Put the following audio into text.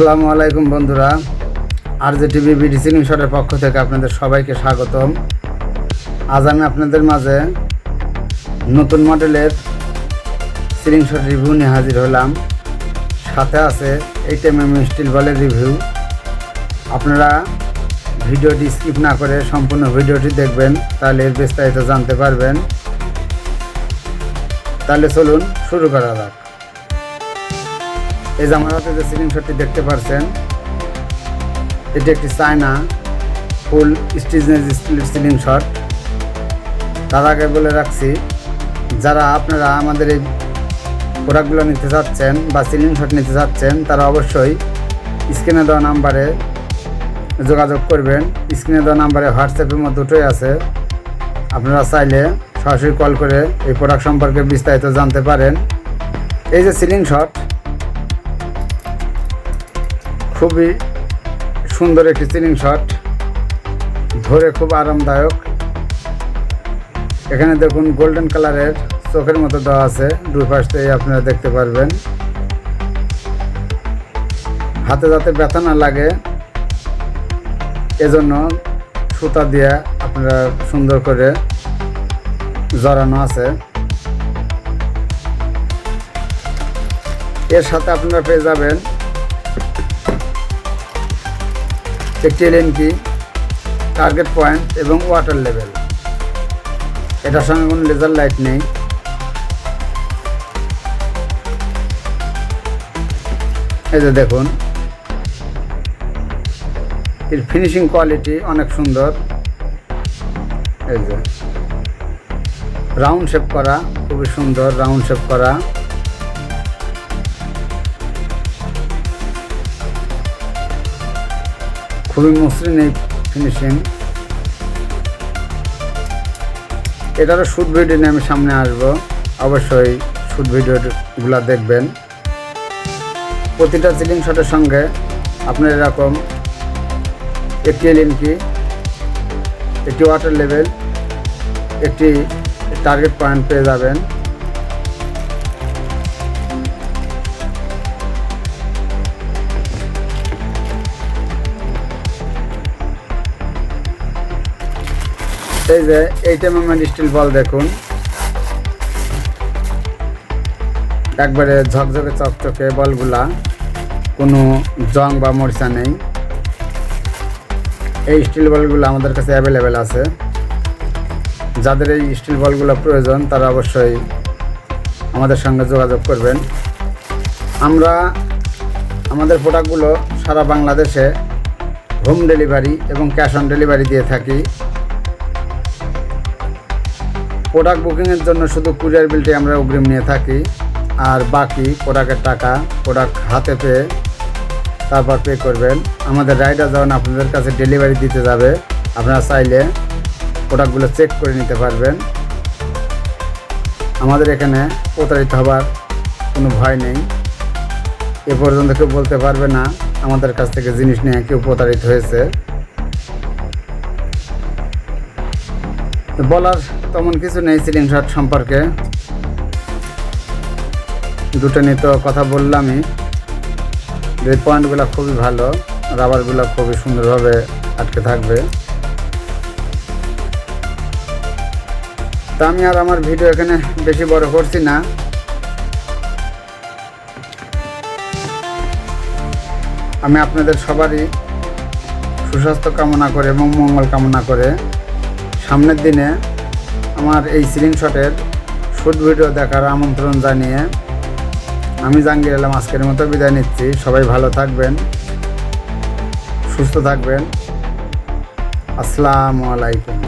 আসসালামু আলাইকুম বন্ধুরা। আর যে টিভি বিডি সিলিং শটের পক্ষ থেকে আপনাদের সবাইকে স্বাগতম। আজ আমি আপনাদের মাঝে নতুন মডেলের সিলিং শট রিভিউ নিয়ে হাজির হলাম। সাথে আছে এইট এম এম স্টিল বলের রিভিউ আপনারা ভিডিওটি স্কিপ না করে সম্পূর্ণ ভিডিওটি দেখবেন, তাহলে এর বিস্তারিত জানতে পারবেন। তাহলে চলুন শুরু করা যাক। এই যে আমার হাতে যে সিলিং শটটি দেখতে পাচ্ছেন এটি একটি চায়না ফুল স্টিজনেস স্টিলের সিলিং শট তার আগে বলে রাখছি, যারা আপনারা আমাদের এই প্রোডাক্টগুলো নিতে চাচ্ছেন বা সিলিং শট নিতে চাচ্ছেন, তারা অবশ্যই স্ক্রিনে দেওয়া নাম্বারে যোগাযোগ করবেন। স্ক্রিনে দেওয়া নাম্বারে হোয়াটসঅ্যাপের মধ্যে দুটোই আছে। আপনারা চাইলে সরাসরি কল করে এই প্রোডাক্ট সম্পর্কে বিস্তারিত জানতে পারেন। এই যে সিলিং শট খুবই সুন্দর একটি সিলিং শট ধরে খুব আরামদায়ক। এখানে দেখুন গোল্ডেন কালারের চোখের মতো দেওয়া আছে, দুই পাশ আপনারা দেখতে পারবেন। হাতে যাতে ব্যথা না লাগে, এজন্য সুতা দিয়ে আপনারা সুন্দর করে জড়ানো আছে। এর সাথে আপনারা পেয়ে যাবেন একটি এলএনকি টার্গেট পয়েন্ট এবং ওয়াটার লেভেল এটার সঙ্গে কোনো লেজার লাইট নেই। এই যে দেখুন, এর ফিনিশিং কোয়ালিটি অনেক সুন্দর। এই যে রাউন্ড শেপ করা, খুবই সুন্দর রাউন্ড শেপ করা। খুবই মসৃণ এই ফিনিশিং এটারও শ্যুট ভিডিও নিয়ে আমি সামনে আসব। অবশ্যই শ্যুট ভিডিওগুলো দেখবেন। প্রতিটা সিলিং শটের সঙ্গে আপনার এরকম একটি এলএনকি একটি ওয়াটার লেভেল একটি টার্গেট পয়েন্ট পেয়ে যাবেন। এই যে এইট এম স্টিল বল দেখুন। একবারে ঝকঝকে চকচকে বলগুলা, কোনো জং বা মরিচা নেই। এই স্টিল বলগুলো আমাদের কাছে অ্যাভেলেবেল আছে। যাদের এই স্টিল বলগুলো প্রয়োজন, তারা অবশ্যই আমাদের সঙ্গে যোগাযোগ করবেন। আমরা আমাদের প্রোডাক্টগুলো সারা বাংলাদেশে হোম ডেলিভারি এবং ক্যাশ অন ডেলিভারি দিয়ে থাকি। প্রোডাক্ট বুকিংয়ের জন্য শুধু কুরিয়ার বিলটি আমরা অগ্রিম নিয়ে থাকি। আর বাকি প্রোডাক্টের টাকা প্রোডাক্ট হাতে পেয়ে তারপর পে করবেন। আমাদের রাইডার যখন আপনাদের কাছে ডেলিভারি দিতে যাবে, আপনারা চাইলে প্রোডাক্টগুলো চেক করে নিতে পারবেন। আমাদের এখানে প্রতারিত হবার কোনো ভয় নেই। এ পর্যন্ত কেউ বলতে পারবে না আমাদের কাছ থেকে জিনিস নিয়ে কেউ প্রতারিত হয়েছে। তো বলার তেমন কিছু নেই সিলিং শট সম্পর্কে। দুটো নিয়ে তো কথা বললামই। যে পয়েন্টগুলো খুবই ভালো রাবারগুলো খুবই সুন্দরভাবে আটকে থাকবে। তা আমি আর আমার ভিডিও এখানে বেশি বড় করছি না। আমি আপনাদের সবারই সুস্বাস্থ্য কামনা করে এবং মঙ্গল কামনা করে সামনের দিনে আমার এই সিলিং শটের শুট ভিডিও দেখার আমন্ত্রণ জানিয়ে আমি জাঙ্গির এলাম আজকের মতো বিদায় নিচ্ছি। সবাই ভালো থাকবেন, সুস্থ থাকবেন। আসসালামু আলাইকুম।